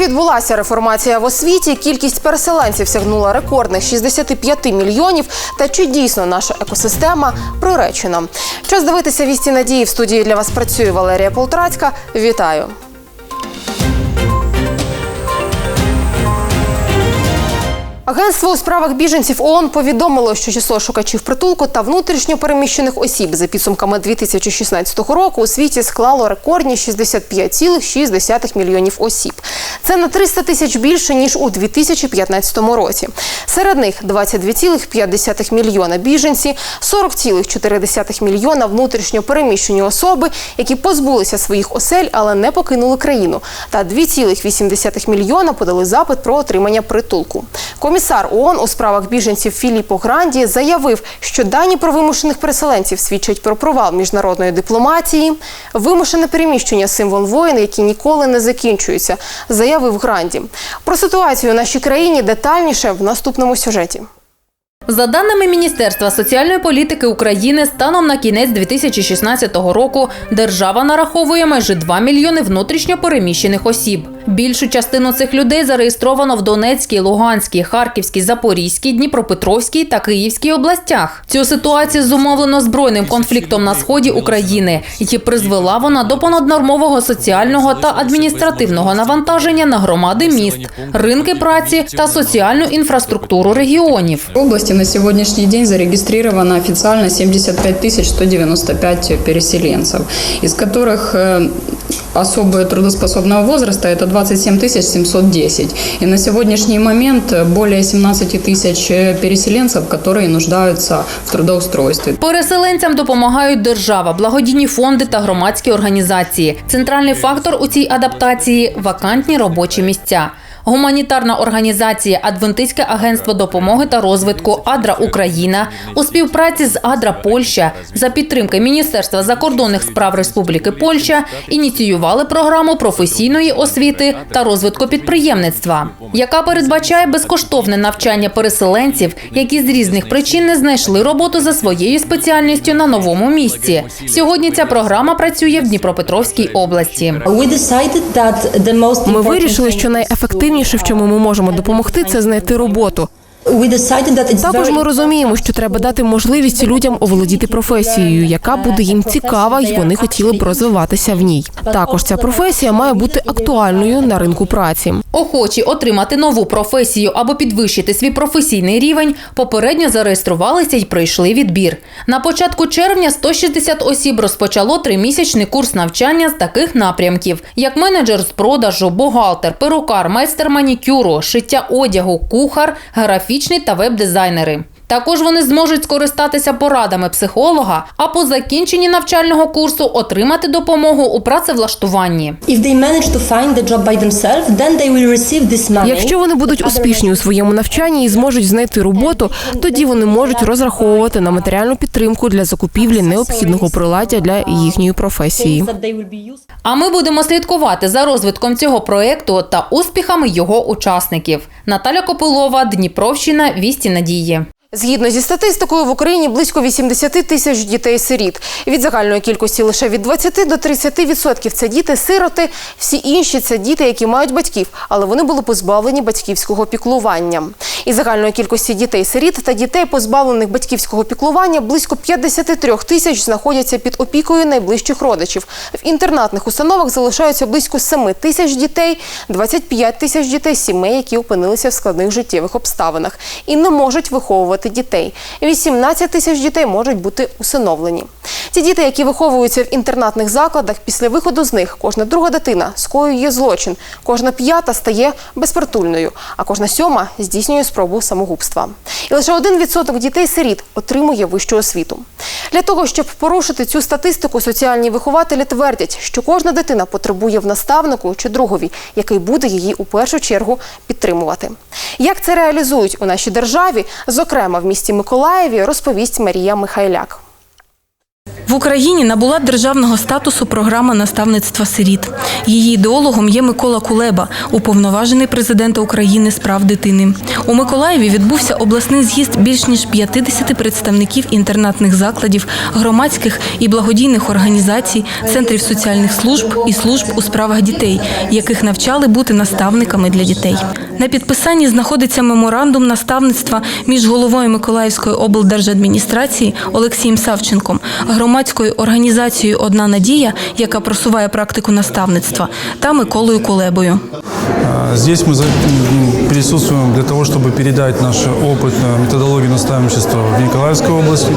відбулася реформація в освіті? Кількість переселенців сягнула рекордних 65 мільйонів. Та чи дійсно наша екосистема приречена? Час дивитися вісті надії в студії для вас працює Валерія Полтрацька. Вітаю. Агентство у справах біженців ООН повідомило, що число шукачів притулку та внутрішньо переміщених осіб за підсумками 2016 року у світі склало рекордні 65,6 мільйонів осіб. Це на 300 тисяч більше ніж у 2015 році. Серед них 22,5 мільйона біженці, 40,4 мільйона внутрішньо переміщені особи, які позбулися своїх осель, але не покинули країну, та 2,8 мільйона подали запит про отримання притулку. Комісар ООН у справах біженців Філіппо Гранді заявив, що дані про вимушених переселенців свідчать про провал міжнародної дипломатії. Вимушене переміщення символ воїн, які ніколи не закінчуються, заявив Гранді. Про ситуацію у нашій країні детальніше в наступному сюжеті. За даними Міністерства соціальної політики України, станом на кінець 2016 року держава нараховує майже 2 мільйони внутрішньо переміщених осіб. Більшу частину цих людей зареєстровано в Донецькій, Луганській, Харківській, Запорізькій, Дніпропетровській та Київській областях. Цю ситуацію зумовлено збройним конфліктом на сході України, і призвела вона до понаднормового соціального та адміністративного навантаження на громади міст, ринки праці та соціальну інфраструктуру регіонів. В области на сегодняшний день зарегистрировано официально 75 195 переселенцев, из которых э, особо трудоспособного возраста это 27 710. И на сегодняшний момент более 17 тысяч переселенцев, которые нуждаются в трудоустройстве. Переселенцям допомагають держава, благодійні фонди та громадські організації. Центральний фактор у цій адаптації вакантні робочі місця. Гуманітарна організація Адвентистське агентство допомоги та розвитку Адра Україна у співпраці з Адра Польща за підтримки Міністерства закордонних справ Республіки Польща ініціювали програму професійної освіти та розвитку підприємництва, яка передбачає безкоштовне навчання переселенців, які з різних причин не знайшли роботу за своєю спеціальністю на новому місці. Сьогодні ця програма працює в Дніпропетровській області. Ми вирішили, що найефективніше, в чому ми можемо допомогти, це знайти роботу. Також ми розуміємо, що треба дати можливість людям оволодіти професією, яка буде їм цікава, і вони хотіли б розвиватися в ній. Також ця професія має бути актуальною на ринку праці. Охочі отримати нову професію або підвищити свій професійний рівень, попередньо зареєструвалися і пройшли відбір. На початку червня 160 осіб розпочало тримісячний курс навчання з таких напрямків, як менеджер з продажу, бухгалтер, перукар, майстер манікюру, шиття одягу, кухар, графічний та веб-дизайнери. Також вони зможуть скористатися порадами психолога, а по закінченні навчального курсу отримати допомогу у працевлаштуванні. Якщо вони будуть успішні у своєму навчанні і зможуть знайти роботу, тоді вони можуть розраховувати на матеріальну підтримку для закупівлі необхідного приладдя для їхньої професії. А ми будемо слідкувати за розвитком цього проекту та успіхами його учасників. Наталя Копилова, Дніпровщина, Вісті Надії. Згідно зі статистикою, в Україні близько 80 тисяч дітей-сиріт. Від загальної кількості лише від 20 до 30 відсотків це діти-сироти. Всі інші це діти, які мають батьків, але вони були позбавлені батьківського піклування. Із загальної кількості дітей-сиріт та дітей, позбавлених батьківського піклування, близько 53 тисяч знаходяться під опікою найближчих родичів. В інтернатних установах залишаються близько 7 тисяч дітей, 25 тисяч дітей сімей, які опинилися в складних життєвих обставинах і не можуть виховувати дітей. 18 тисяч дітей можуть бути усиновлені. Ті діти, які виховуються в інтернатних закладах, після виходу з них кожна друга дитина скоює злочин, кожна п'ята стає безпритульною, а кожна сьома здійснює спробу самогубства. І лише один відсоток дітей-сиріт отримує вищу освіту. Для того, щоб порушити цю статистику, соціальні вихователі твердять, що кожна дитина потребує в наставнику чи другові, який буде її у першу чергу підтримувати. Як це реалізують у нашій державі, зокрема в місті Миколаєві, розповість Марія Михайляк. В Україні набула державного статусу програма наставництва сиріт. Її ідеологом є Микола Кулеба, уповноважений президента України з прав дитини. У Миколаєві відбувся обласний з'їзд більш ніж 50 представників інтернатних закладів, громадських і благодійних організацій, центрів соціальних служб і служб у справах дітей, яких навчали бути наставниками для дітей. На підписанні знаходиться меморандум наставництва між головою Миколаївської облдержадміністрації Олексієм Савченком, громадською організацією Одна надія, яка просуває практику наставництва, та Миколою Кулебою. А, Здесь мы за- м, присутствуем для того, чтобы передать наш опыт э, методологии наставничества в Николаевской области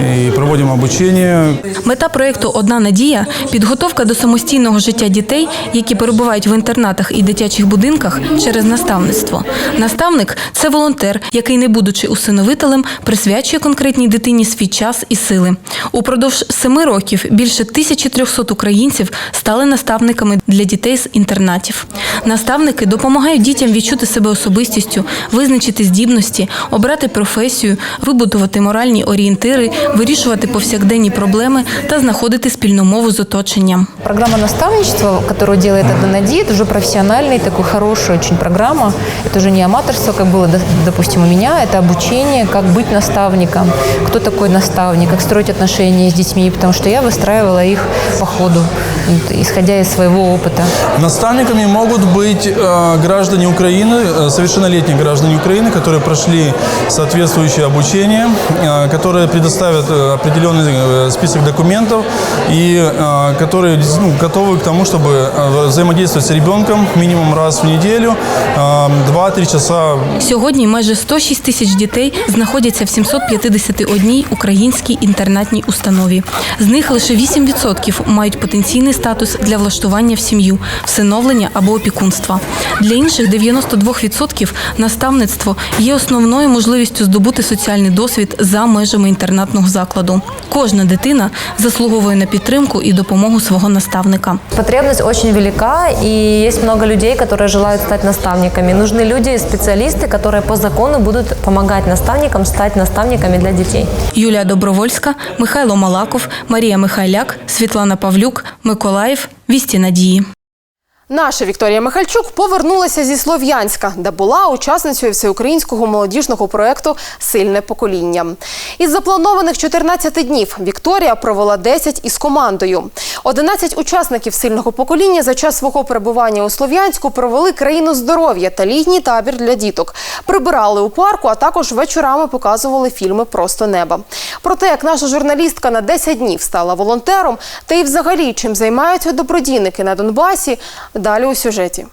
и проводим обучение. Мета проєкту Одна надія підготовка до самостійного життя дітей, які перебувають в інтернатах і дитячих будинках через наставництво. Наставник це волонтер, який, не будучи усиновителем, присвячує конкретній дитині свій час і сили. Упродовж семи років більше 1300 українців стали наставниками для дітей з інтернатів. Наставники допомагають дітям відчути себе особистістю, визначити здібності, обрати професію, вибудувати моральні орієнтири, вирішувати повсякденні проблеми та знаходити спільну мову з оточенням. Программа наставничества, которую делает Адонади, это уже профессиональная, такой хорошая очень программа. Это уже не аматорство, как было, до- допустим, у меня, это обучение, как быть наставником, кто такой наставник, как строить отношения с детьми, потому что я выстраивала их по ходу, вот, исходя из своего опыта. Наставниками могут быть э, граждане Украины, э, совершеннолетние граждане Украины, которые прошли соответствующее обучение, э, которые предоставят э, определенный э, список документов и э, которые ну, готовы к тому, чтобы э, взаимодействовать с ребенком минимум раз в неделю, э, 2-3 часа Сьогодні майже 106 тисяч дітей знаходяться в 751 українській інтернатній установі. З них лише 8% мають потенційний статус для влаштування в сім'ю, всиновлення або опікунства. Для інших 92% наставництво є основною можливістю здобути соціальний досвід за межами інтернатного закладу. Кожна дитина заслуговує на підтримку і допомогу свого наставника. Потребность очень велика, и есть много людей, которые желают стать наставниками. Нужны люди, специалисты, которые по закону будут помогать наставникам стать наставниками для детей. Юлія Добровольська, Михайло Малаков, Марія Михайляк, Світлана Павлюк, Миколаїв. Вісті надії. Наша Вікторія Михальчук повернулася зі Слов'янська, де була учасницею всеукраїнського молодіжного проєкту Сильне покоління. Із запланованих 14 днів Вікторія провела 10 із командою. 11 учасників сильного покоління за час свого перебування у Слов'янську провели країну здоров'я та літній табір для діток. Прибирали у парку, а також вечорами показували фільми Просто неба. Про те, як наша журналістка на 10 днів стала волонтером, та й взагалі чим займаються добродійники на Донбасі. Далі у сюжеті.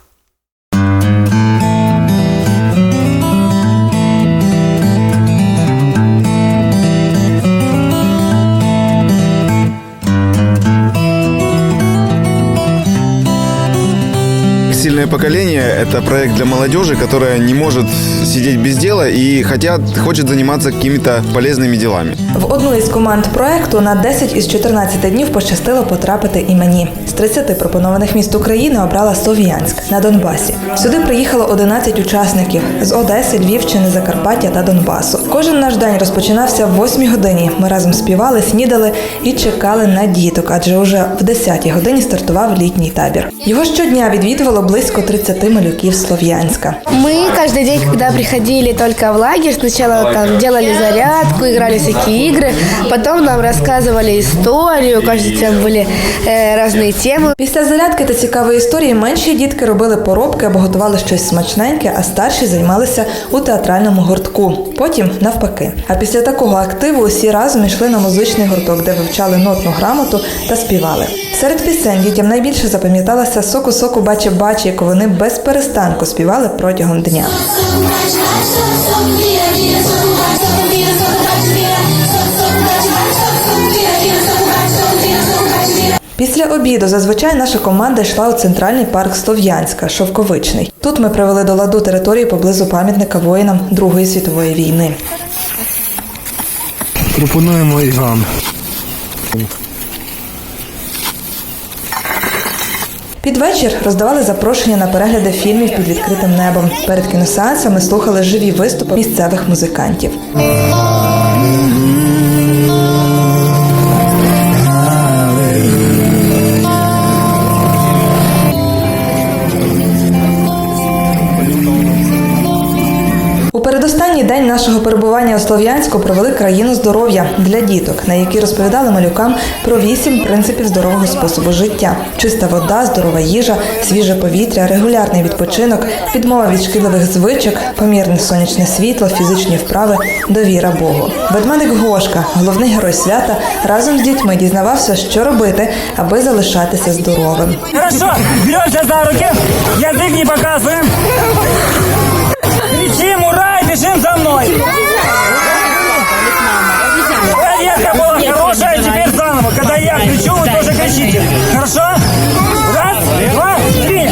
Сильное поколение – это проект для молодежи, которая не может сидеть без дела и хотят, хочет заниматься какими-то полезными делами. В одну із команд проекту на 10 із 14 днів пощастило потрапити і мені. З 30 пропонованих міст України обрала Слов'янськ на Донбасі. Сюди приїхало 11 учасників з Одеси, Львівщини, Закарпаття та Донбасу. Кожен наш день розпочинався в 8 годині. Ми разом співали, снідали і чекали на діток, адже уже в 10 годині стартував літній табір. Його щодня відвідувало близько 30 малюків Слов'янська. Мы каждый день, когда приходили только в лагерь, сначала там делали зарядку, играли всякие игры, потом нам рассказывали историю, каждый день были э, разные темы. Після зарядки та цікавої історії менші дітки робили поробки або готували щось смачненьке, а старші займалися у театральному гуртку. Потім навпаки. А після такого активу усі разом йшли на музичний гурток, де вивчали нотну грамоту та співали. Серед пісень дітям найбільше запам'яталася соку соку баче бачі, яку вони без перестанку співали протягом дня. Після обіду зазвичай наша команда йшла у центральний парк Слов'янська, Шовковичний. Тут ми привели до ладу територію поблизу пам'ятника воїнам Другої світової війни. Пропонуємо і вам. Під вечір роздавали запрошення на перегляди фільмів під відкритим небом. Перед кіносеансами слухали живі виступи місцевих музикантів. Нашого перебування у Слов'янську провели країну здоров'я для діток, на якій розповідали малюкам про вісім принципів здорового способу життя: чиста вода, здорова їжа, свіже повітря, регулярний відпочинок, відмова від шкідливих звичок, помірне сонячне світло, фізичні вправи, довіра Богу. Ведмедик Гошка, головний герой свята, разом з дітьми дізнавався, що робити, аби залишатися здоровим. Хорошо, беремся за руки, язык не показываем. Бежим за мной. Проверка была хорошая, теперь заново. Когда я кричу, вы тоже кричите. Хорошо? Раз, два, три.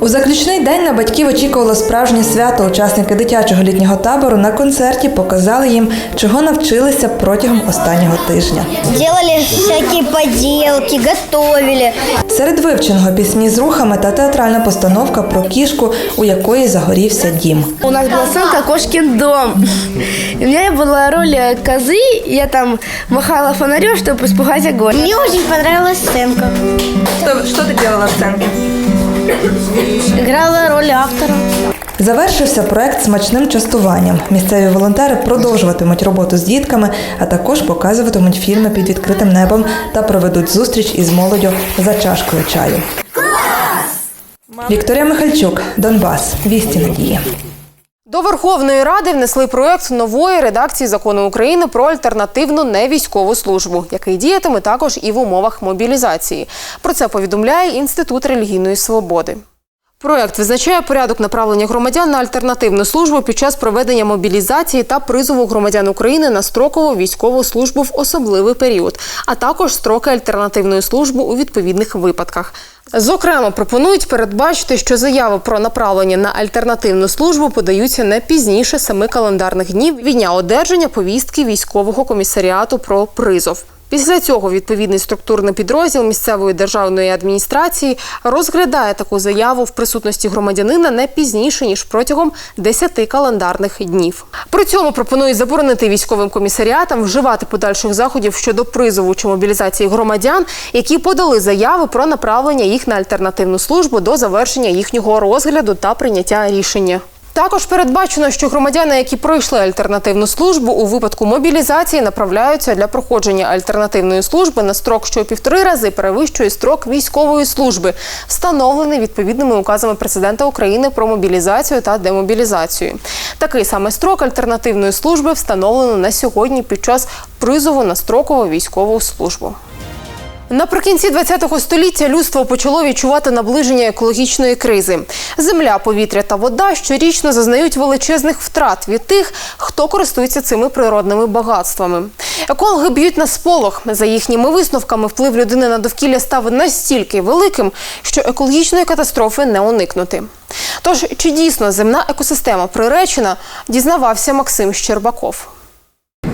У заключний день на батьків очікувало справжнє свято. Учасники дитячого літнього табору на концерті показали їм, чого навчилися протягом останнього тижня. Делали всякие поделки, готовили. Серед вивченого пісні з рухами та театральна постановка про кішку, у якої загорівся дім. У нас была сценка «Кошкин дом». И у меня была роль э, козы, и я там махала фонарем, чтобы испугать огонь. Мне очень понравилась сценка. Що ти робила в сценці? Играла роль автора. Завершився проект смачним частуванням. Місцеві волонтери продовжуватимуть роботу з дітками, а також показуватимуть фільми під відкритим небом та проведуть зустріч із молоддю за чашкою чаю. Вікторія Михальчук, Донбас. Вісті надії. До Верховної Ради внесли проект нової редакції закону України про альтернативну невійськову службу, який діятиме також і в умовах мобілізації. Про це повідомляє Інститут релігійної свободи. Проект визначає порядок направлення громадян на альтернативну службу під час проведення мобілізації та призову громадян України на строкову військову службу в особливий період, а також строки альтернативної служби у відповідних випадках. Зокрема, пропонують передбачити, що заяви про направлення на альтернативну службу подаються не пізніше семи календарних днів від дня одержання повістки військового комісаріату про призов. Після цього відповідний структурний підрозділ місцевої державної адміністрації розглядає таку заяву в присутності громадянина не пізніше ніж протягом 10 календарних днів. При цьому пропонують заборонити військовим комісаріатам вживати подальших заходів щодо призову чи мобілізації громадян, які подали заяви про направлення їх на альтернативну службу до завершення їхнього розгляду та прийняття рішення. Також передбачено, що громадяни, які пройшли альтернативну службу, у випадку мобілізації направляються для проходження альтернативної служби на строк, що півтори рази перевищує строк військової служби, встановлений відповідними указами президента України про мобілізацію та демобілізацію. Такий саме строк альтернативної служби встановлено на сьогодні під час призову на строкову військову службу. Наприкінці ХХ століття людство почало відчувати наближення екологічної кризи. Земля, повітря та вода щорічно зазнають величезних втрат від тих, хто користується цими природними багатствами. Екологи б'ють на сполох. За їхніми висновками, вплив людини на довкілля став настільки великим, що екологічної катастрофи не уникнути. Тож, чи дійсно земна екосистема приречена, дізнавався Максим Щербаков.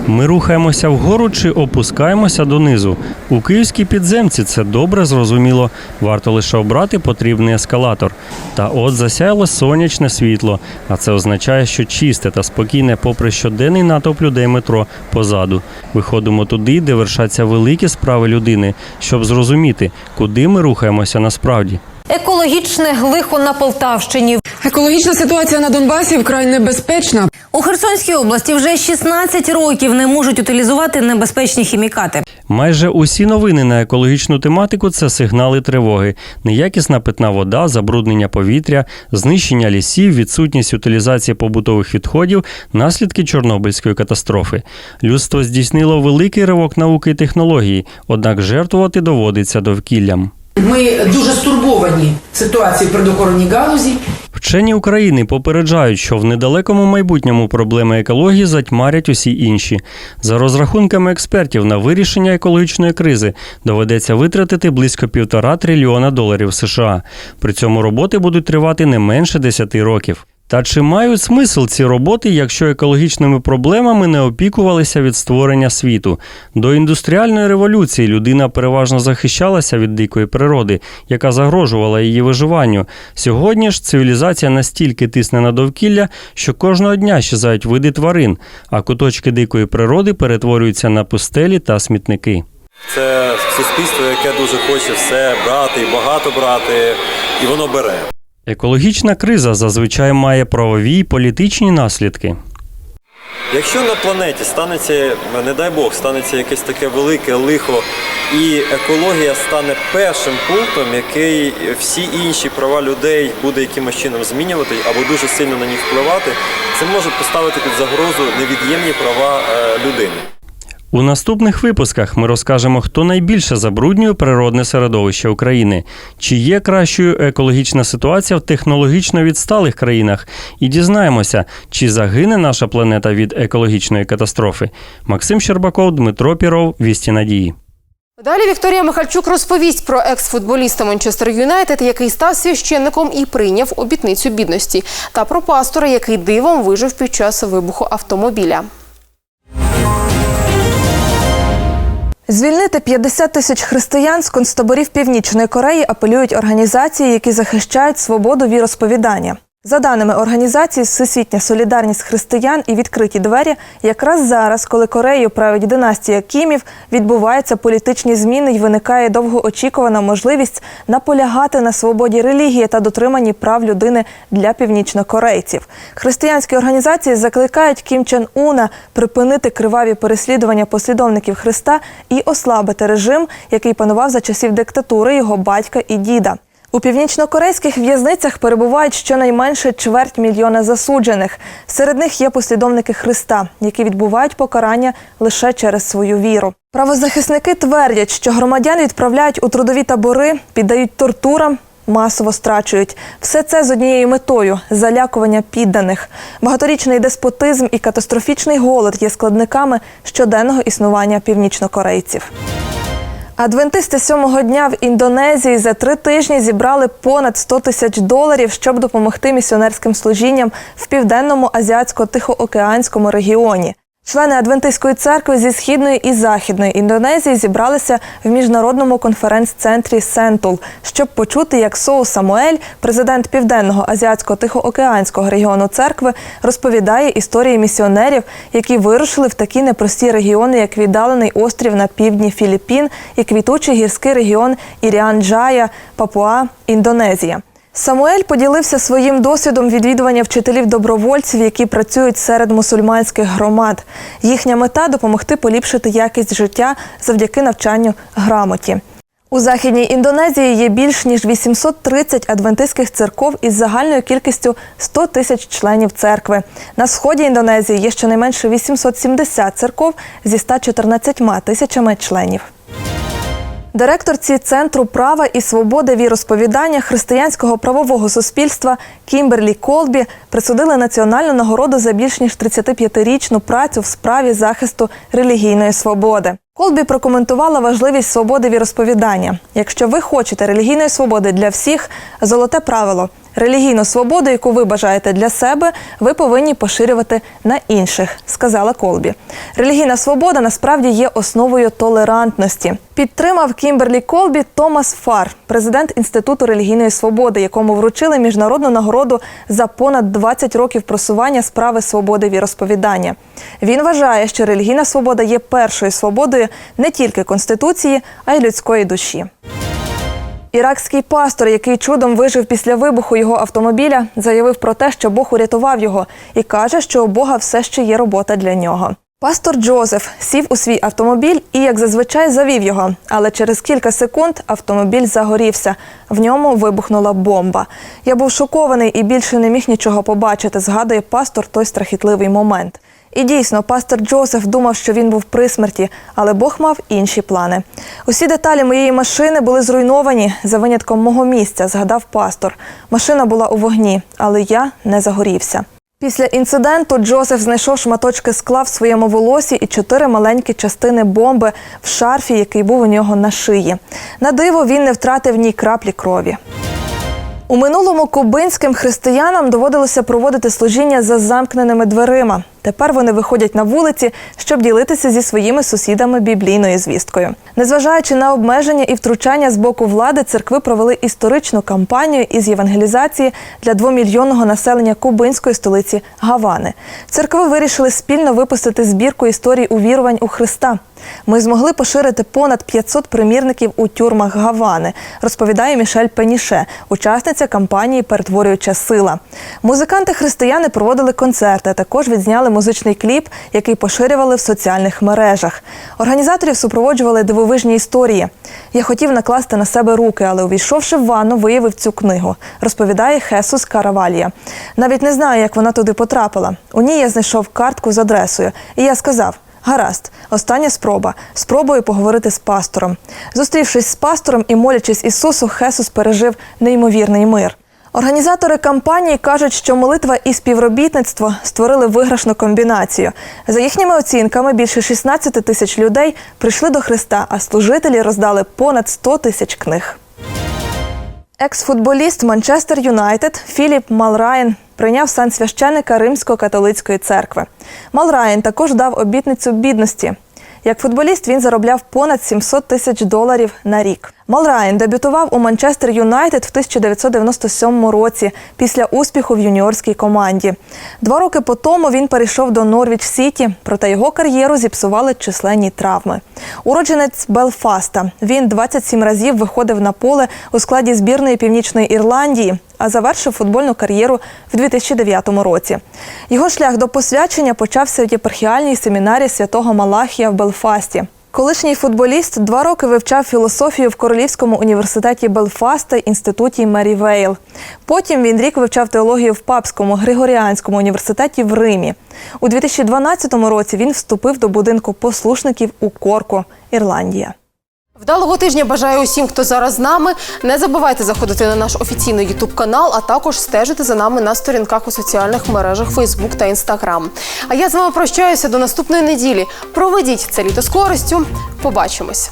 Ми рухаємося вгору чи опускаємося донизу. У київській підземці це добре зрозуміло. Варто лише обрати потрібний ескалатор. Та от засяяло сонячне світло, а це означає, що чисте та спокійне, попри щоденний натовп людей метро позаду. Виходимо туди, де вершаться великі справи людини, щоб зрозуміти, куди ми рухаємося насправді. Екологічне лихо на Полтавщині. Екологічна ситуація на Донбасі вкрай небезпечна. У Херсонській області вже 16 років не можуть утилізувати небезпечні хімікати. Майже усі новини на екологічну тематику це сигнали тривоги, неякісна питна вода, забруднення повітря, знищення лісів, відсутність утилізації побутових відходів, наслідки Чорнобильської катастрофи. Людство здійснило великий ривок науки і технології, однак жертвувати доводиться довкіллям. Ми дуже стурбовані ситуацією при докоронній галузі. Вчені України попереджають, що в недалекому майбутньому проблеми екології затьмарять усі інші. За розрахунками експертів, на вирішення екологічної кризи доведеться витратити близько півтора трильйона доларів США. При цьому роботи будуть тривати не менше 10 років. Та чи мають смисл ці роботи, якщо екологічними проблемами не опікувалися від створення світу? До індустріальної революції людина переважно захищалася від дикої природи, яка загрожувала її виживанню. Сьогодні ж цивілізація настільки тисне на довкілля, що кожного дня щезають види тварин, а куточки дикої природи перетворюються на пустелі та смітники. Це суспільство, яке дуже хоче все брати і багато брати, і воно бере. Екологічна криза зазвичай має правові й політичні наслідки. Якщо на планеті станеться, не дай Бог, станеться якесь таке велике лихо, і екологія стане першим пунктом, який всі інші права людей буде якимось чином змінювати або дуже сильно на них впливати, це може поставити під загрозу невід'ємні права е, людини. У наступних випусках ми розкажемо, хто найбільше забруднює природне середовище України, чи є кращою екологічна ситуація в технологічно відсталих країнах, і дізнаємося, чи загине наша планета від екологічної катастрофи. Максим Щербаков, Дмитро Піров, Вісті Надії. Далі Вікторія Михальчук розповість про екс-футболіста Манчестер Юнайтед, який став священником і прийняв обітницю бідності, та про пастора, який дивом вижив під час вибуху автомобіля. Звільнити 50 тисяч християн з концтаборів Північної Кореї апелюють організації, які захищають свободу віросповідання. За даними організації Всесвітня солідарність християн і відкриті двері, якраз зараз, коли Корею править династія Кімів, відбуваються політичні зміни і виникає довгоочікувана можливість наполягати на свободі релігії та дотриманні прав людини для північнокорейців. Християнські організації закликають Кім Чен Уна припинити криваві переслідування послідовників Христа і ослабити режим, який панував за часів диктатури його батька і діда. У північнокорейських в'язницях перебувають щонайменше чверть мільйона засуджених. Серед них є послідовники Христа, які відбувають покарання лише через свою віру. Правозахисники твердять, що громадян відправляють у трудові табори, піддають тортурам. Масово страчують все це з однією метою залякування підданих. Багаторічний деспотизм і катастрофічний голод є складниками щоденного існування північнокорейців. Адвентисти сьомого дня в Індонезії за три тижні зібрали понад 100 тисяч доларів, щоб допомогти місіонерським служінням в південному азіатсько-тихоокеанському регіоні. Члени Адвентистської церкви зі східної і західної Індонезії зібралися в міжнародному конференц-центрі Сентул, щоб почути, як Соу Самуель, президент південного азіатсько-тихоокеанського регіону церкви, розповідає історії місіонерів, які вирушили в такі непрості регіони, як віддалений острів на півдні Філіппін і квітучий гірський регіон Іріан-Джая, Папуа, Індонезія. Самуель поділився своїм досвідом відвідування вчителів добровольців, які працюють серед мусульманських громад. Їхня мета допомогти поліпшити якість життя завдяки навчанню грамоті. У західній Індонезії є більш ніж 830 адвентистських церков із загальною кількістю 100 тисяч членів церкви. На сході Індонезії є щонайменше 870 церков зі 114 тисячами членів. Директорці Центру права і свободи віросповідання християнського правового суспільства Кімберлі Колбі присудили національну нагороду за більш ніж 35-річну працю в справі захисту релігійної свободи. Колбі прокоментувала важливість свободи віросповідання. Якщо ви хочете релігійної свободи для всіх, золоте правило. Релігійну свободу, яку ви бажаєте для себе, ви повинні поширювати на інших, сказала Колбі. Релігійна свобода насправді є основою толерантності. Підтримав Кімберлі Колбі Томас Фар, президент Інституту релігійної свободи, якому вручили міжнародну нагороду за понад 20 років просування справи свободи віросповідання. Він вважає, що релігійна свобода є першою свободою не тільки конституції, а й людської душі. Іракський пастор, який чудом вижив після вибуху його автомобіля, заявив про те, що Бог урятував його, і каже, що у Бога все ще є робота для нього. Пастор Джозеф сів у свій автомобіль і, як зазвичай, завів його. Але через кілька секунд автомобіль загорівся. В ньому вибухнула бомба. Я був шокований і більше не міг нічого побачити. Згадує пастор той страхітливий момент. І дійсно, пастор Джозеф думав, що він був при смерті, але Бог мав інші плани. Усі деталі моєї машини були зруйновані за винятком мого місця, згадав пастор. Машина була у вогні, але я не загорівся. Після інциденту Джозеф знайшов шматочки скла в своєму волосі і чотири маленькі частини бомби в шарфі, який був у нього на шиї. На диво він не втратив ні краплі крові. У минулому кубинським християнам доводилося проводити служіння за замкненими дверима. Тепер вони виходять на вулиці, щоб ділитися зі своїми сусідами біблійною звісткою. Незважаючи на обмеження і втручання з боку влади, церкви провели історичну кампанію із євангелізації для двомільйонного населення кубинської столиці Гавани. Церкви вирішили спільно випустити збірку історій увірувань у Христа. Ми змогли поширити понад 500 примірників у тюрмах Гавани, розповідає Мішель Пеніше, учасниця кампанії Перетворююча сила. Музиканти-християни проводили концерти, а також відзняли музичний кліп, який поширювали в соціальних мережах. Організаторів супроводжували дивовижні історії. Я хотів накласти на себе руки, але увійшовши в ванну, виявив цю книгу, розповідає Хесус Каравалія. Навіть не знаю, як вона туди потрапила. У ній я знайшов картку з адресою, і я сказав. Гаразд, остання спроба. Спробую поговорити з пастором. Зустрівшись з пастором і молячись Ісусу, Хесус пережив неймовірний мир. Організатори кампанії кажуть, що молитва і співробітництво створили виграшну комбінацію. За їхніми оцінками, більше 16 тисяч людей прийшли до Христа, а служителі роздали понад 100 тисяч книг. Екс-футболіст Манчестер Юнайтед Філіп Малрайн прийняв сан священика Римсько-католицької церкви. Малрайн також дав обітницю бідності. Як футболіст він заробляв понад 700 тисяч доларів на рік. Малрайн дебютував у Манчестер Юнайтед в 1997 році після успіху в юніорській команді. Два роки по тому він перейшов до Норвіч Сіті, проте його кар'єру зіпсували численні травми. Уродженець Белфаста. Він 27 разів виходив на поле у складі збірної Північної Ірландії, а завершив футбольну кар'єру в 2009 році. Його шлях до посвячення почався в єпархіальній семінарі святого Малахія в Белфасті. Колишній футболіст два роки вивчав філософію в Королівському університеті Белфаста інституті Мері Вейл. Потім він рік вивчав теологію в Папському Григоріанському університеті в Римі. У 2012 році він вступив до будинку послушників у Корку, Ірландія. Вдалого тижня бажаю усім, хто зараз з нами. Не забувайте заходити на наш офіційний ютуб канал, а також стежити за нами на сторінках у соціальних мережах Фейсбук та Інстаграм. А я з вами прощаюся до наступної неділі. Проведіть це літо з користю. Побачимось.